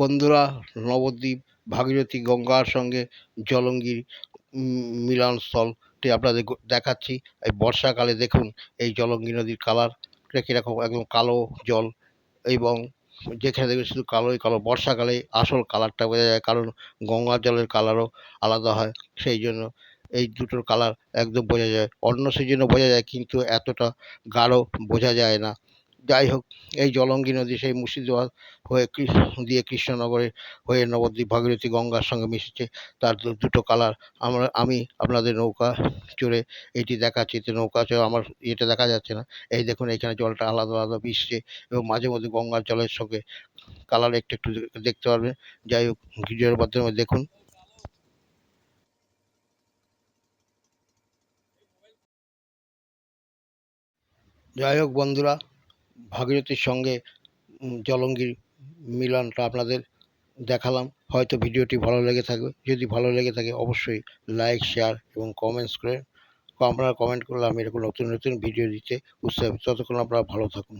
বন্ধুরা, নবদ্বীপ, ভাগীরথী গঙ্গার সঙ্গে জলঙ্গির মিলনস্থলটি আপনাদের দেখাচ্ছি। এই বর্ষাকালে দেখুন, এই জলঙ্গি নদীর কালারটা কীরকম একদম কালো জল এবং যেখানে দেখবেন শুধু কালোই কালো। বর্ষাকালে আসল কালারটা বোঝা যায়, কারণ গঙ্গার জলের কালারও আলাদা হয়, সেই জন্য এই দুটোর কালার একদম বোঝা যায়। অন্য সিজনে বোঝা যায়, কিন্তু এতটা গাঢ় বোঝা যায় না। যাই হোক, এই জলঙ্গি নদী সেই মুর্শিদাবাদ হয়ে দিয়ে কৃষ্ণনগরে হয়ে নবদ্বীপ ভাগীরথী গঙ্গার সঙ্গে মিশেছে। তার দুটো কালার। আমরা, আমি আপনাদের নৌকা চড়ে এটি দেখাচ্ছি। এতে নৌকা চড়ে আমার ইয়েটা দেখা যাচ্ছে না। এই দেখুন, এখানে জলটা আলাদা আলাদা মিশছে এবং মাঝে মধ্যে গঙ্গার জলের সঙ্গে কালার একটু একটু দেখতে পারবেন। যাই হোক, ভিডিওর মাধ্যমে দেখুন। যাই হোক, বন্ধুরা ভাগীরথীর সঙ্গে জলঙ্গির মিলনটা আপনাদের দেখালাম। হয়তো ভিডিওটি ভালো লেগে থাকবে। যদি ভালো লেগে থাকে, অবশ্যই লাইক, শেয়ার এবং কমেন্টস করে আপনারা কমেন্ট করলে আমি এরকম নতুন নতুন ভিডিও দিতে উৎসাহ ততক্ষণ আপনারা ভালো থাকুন।